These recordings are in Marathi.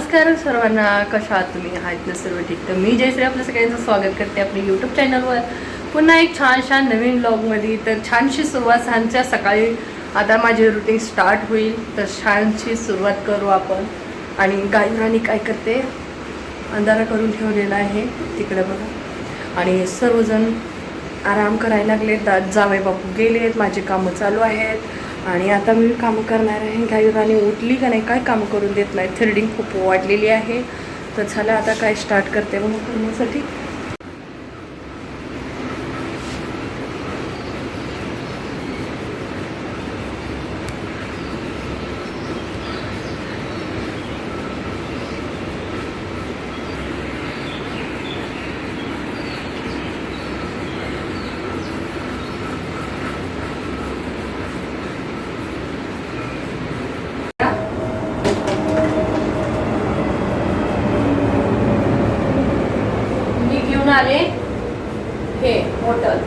नमस्कार सर्वांना कशा आहात तुम्ही? आहेत ना सर्व ठीक? तर मी जयश्री आपलं सगळ्यांचं स्वागत करते आपल्या यूट्यूब चॅनलवर पुन्हा एक छानशा नवीन ब्लॉगमध्ये तर छानशी सुरुवात छानच्या सकाळी आता माझी रुटीन स्टार्ट होईल. तर छानशी सुरुवात करू आपण. आणि गाई काय करते? अंधारा करून ठेवलेला आहे. तिकडे बघा. आणि सर्वजण आराम करायला लागले दा जावे बापू गेले आहेत माझे कामं चालू आहेत. आणि आता मी कामं करणार आहे. गाई उठली का नाही काय कामं करून देत नाही थ्रेडिंग खूप वाढलेली आहे. तर झालं आता काय स्टार्ट करते मग करण्यासाठी मी घेऊन आले हे मोटर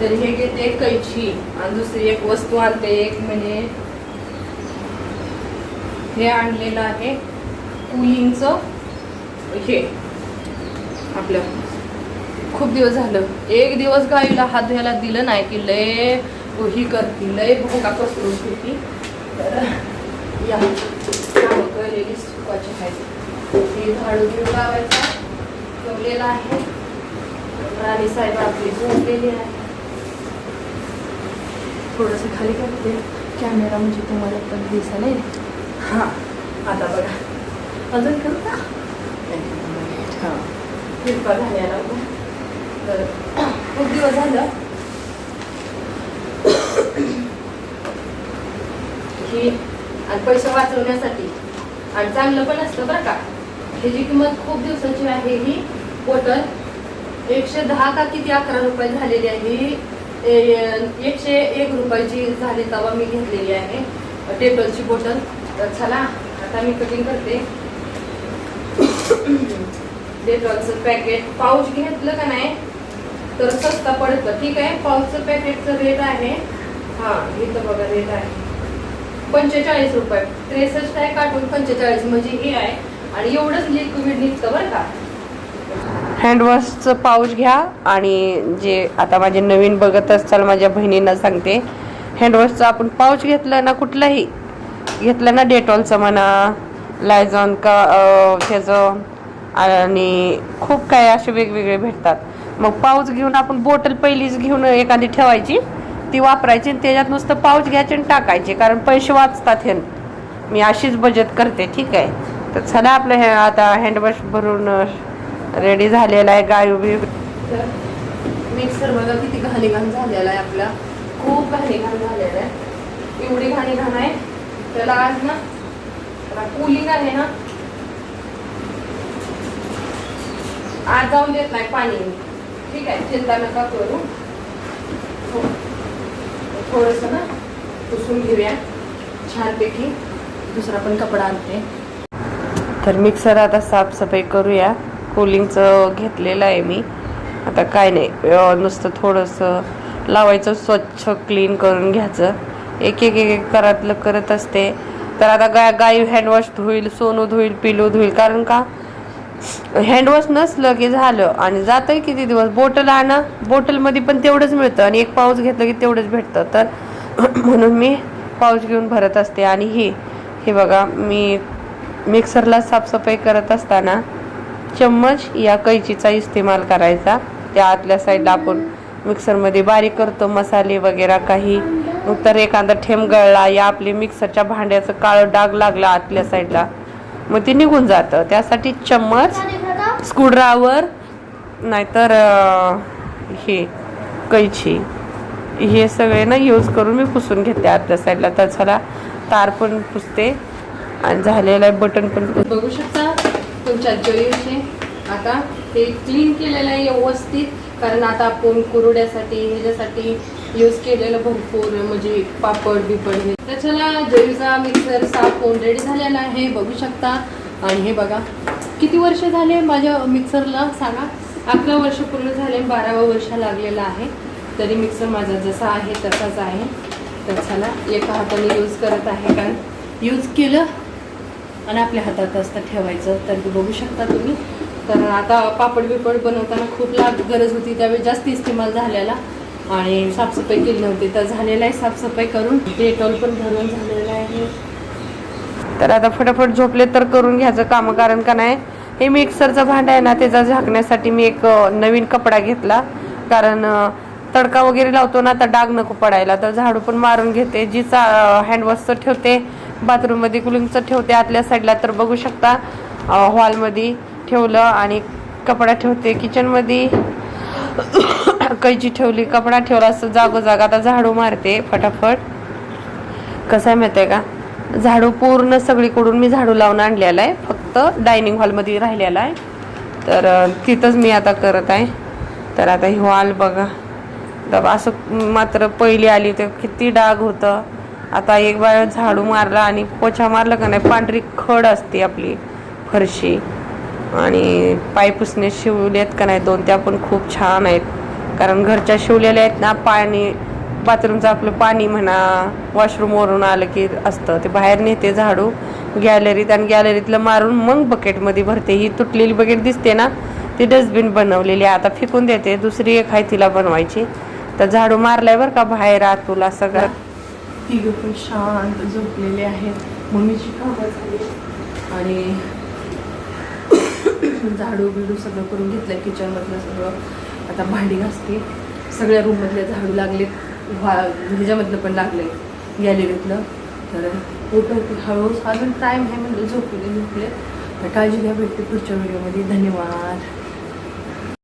तर हे घेते कैची आणि दुसरी एक वस्तू आणते एक म्हणजे हे आणलेलं आहे कुलिंगचं हे. आपलं खूप दिवस झालं. एक दिवस गाईला हात धुवायला दिलं नाही की लय ही करती लय भोका पसरून होती तर या. केलेली सुकाची आहे हे झाडू बिडू लावायचा ठेवलेला आहे. राणी साहेब आपली झोपलेली आहे. थोडंसं खाली करते कॅमेरा म्हणजे तुम्हाला पण दिसायला येईल. हां आता बघा. अजून करू का? हां. झालेला होता तर खूप दिवस झालं. ही आणि पैसे वाचवण्यासाठी आणि चांगलं पण असतं बरं का. ह्याची किंमत खूप दिवसाची आहे ही. बॉटल एकशे दहा का किती अकरा रुपये झालेली आहे ही. एकशे एक रुपयाची झाली तवा मी घेतलेली आहे. डेटॉलची बॉटल तर चला आता मी कटिंग करते. डेटॉलचं पॅकेट पाऊच घेतलं का नाही? तर स्वस्त पडतं. ठीक आहे? पाऊचचं पॅकेटचं रेट आहे. हां इथं बघा रेट आहे. पंचेचाळीस रुपये. त्रेसष्ट आहे काटून पंचेचाळीस म्हणजे हे आहे. आणि एवढंच म्हणजे लिक्विड निघतं बरं का? हँडवॉशचं पाऊच घ्या आणि जे आता माझे नवीन बघत असाल माझ्या बहिणींना सांगते हँडवॉशचं आपण पाऊच घेतलं ना कुठलंही घेतलं ना डेटॉलचं म्हणा लायझॉन का त्याचं आणि खूप काय असे वेगवेगळे भेटतात. मग पाऊच घेऊन आपण बॉटल पहिलीच घेऊन एखादी ठेवायची. ती वापरायची आणि त्याच्यात नुसतं पाऊच घ्यायचे आणि टाकायचे कारण पैसे वाचतात हे. मी अशीच बचत करते ठीक आहे. तर चला आपलं हे आता हँडवॉश भरून रेडी झालेला आहे गाय उभी मिक्सर बघा किती घाणीघाण झालेला आहे आपला. खूप घाणीघाण झालेला आहे. एवढी घाणीघाण आहे. त्याला आज ना कुलिंग आहे ना. आज जाऊन देत नाही पाणी. ठीक आहे चिंता नका करू. हो. थोडस ना पुसून घेऊया. छानपैकी. दुसरा पण कपडा आणते. तर मिक्सर आता साफसफाई करूया. कुलिंगचं घेतलेलं आहे मी. आता काय नाही नुसतं थोडंसं लावायचं स्वच्छ क्लीन करून घ्यायचं. एक एक एक एक करातलं करत असते. तर आता गाय गाई हँडवॉश धुईल सोनू धुईल पिलू धुईल. कारण का? हँडवॉश नसलं की झालं आणि जातंय किती दिवस? बोटल आणा. बोटलमध्ये पण तेवढंच मिळतं आणि एक पाऊस घेतलं की तेवढंच भेटतं. तर म्हणून मी पाऊस घेऊन भरत असते. आणि हे हे बघा मी मिक्सरला साफसफाई करत असताना चम्मच या कैचीचा इस्तेमाल करायचा. त्या आतल्या साईडला आपण मिक्सरमध्ये बारीक करतो मसाले वगैरे काही. मग तर एखादा ठेम गळला या आपली मिक्सरच्या भांड्याचं काळं डाग लागला आतल्या साईडला मग ते निघून जातं. त्यासाठी चम्मच स्क्रूड्रावर नाहीतर हे कैची. हे सगळे ना यूज करून मी पुसून घेते आतल्या साईडला तर चला तार पण पुसते आणि झालेलं आहे बटन पण बघू शकता तुमच्या जरीचे आता हे क्लीन केलेलं आहे व्यवस्थित. कारण आता आपण कुरुड्यासाठी ह्याच्यासाठी यूज केलेलं भरपूर म्हणजे पापड बिपड हे. तर चला जरीचा मिक्सर साफ होऊन रेडी झालेला आहे. बघू शकता. आणि हे बघा किती वर्ष झाले माझ्या मिक्सरला? सांगा. अकरा वर्ष पूर्ण झाले बारावं वर्ष लागलेलं आहे. तरी मिक्सर माझा जसा आहे तसाच आहे. तर चला एका हाताने यूज करत आहे. कारण यूज केलं आणि आपल्या हातात असतं ठेवायचं. तर बघू शकता तुम्ही. तर आता पापड बिपड बनवताना खूप लाग गरज होती. त्यावेळी जास्त इस्तेमाल झालेला. आणि साफसफाई केली नव्हती. तर झालेलं आहे साफसफाई करून. डेटॉल पण भरून झालेलं आहे. तर आता फटाफट झोपले तर करून घ्यायचं काम कारण का नाही हे मिक्सरचं भांड आहे ना त्याचा झाकण्यासाठी मी एक नवीन कपडा घेतला. कारण तडका वगैरे लावतो ना तर डाग नको पडायला. तर झाडू पण मारून घेते. जी चा हँडवॉशचं ठेवते बाथरूममध्ये कुलिंगचं ठेवते आतल्या साईडला तर बघू शकता हॉलमध्ये ठेवलं आणि कपडा ठेवते. किचनमध्ये कैची ठेवली कपडा ठेवला असं जागोजाग आता झाडू मारते फटाफट. कसं आहे माहिती आहे का? झाडू पूर्ण सगळीकडून मी झाडू लावून आणलेला आहे. फक्त डायनिंग हॉलमध्ये राहिलेला आहे. तर तिथंच मी आता करत आहे. तर आता ही हॉल बघा. तर असं मात्र पहिली आली तर किती डाग होतं. आता एक बाळ झाडू मारला आणि पोछा मारला का नाही? पांढरी खड असते आपली फरशी. आणि पाय पुसणे शिवलेत का नाही? दोन त्या पण खूप छान आहेत. कारण घरच्या शिवलेल्या आहेत ना पाणी बाथरूमचं आपलं पाणी म्हणा वॉशरूमवरून आलं की असतं. ते बाहेर नेते झाडू गॅलरीत आणि गॅलरीतलं मारून मग बकेटमध्ये भरते. ही तुटलेली बकेट दिसते ना ती डस्टबिन बनवलेली आहे. आता फेकून देते. दुसरी एक आहे तिला बनवायची. तर झाडू मारलाय बरं का बाहेर आतूला सगळं तिघं पण शांत झोपलेले आहेत. मम्मीची कामं झाली. आणि झाडू बिडू सगळं करून घेतलंय किचनमधलं सगळं. आता भांडी घासते. सगळ्या रूममधले झाडू लागले ह्याच्यामधलं पण लागले गॅलरीतलं तर उठवते हळूहळू अजून टाईम आहे म्हणजे झोपले झोपले तर काळजी घ्या भेटते पुढच्या व्हिडिओमध्ये धन्यवाद.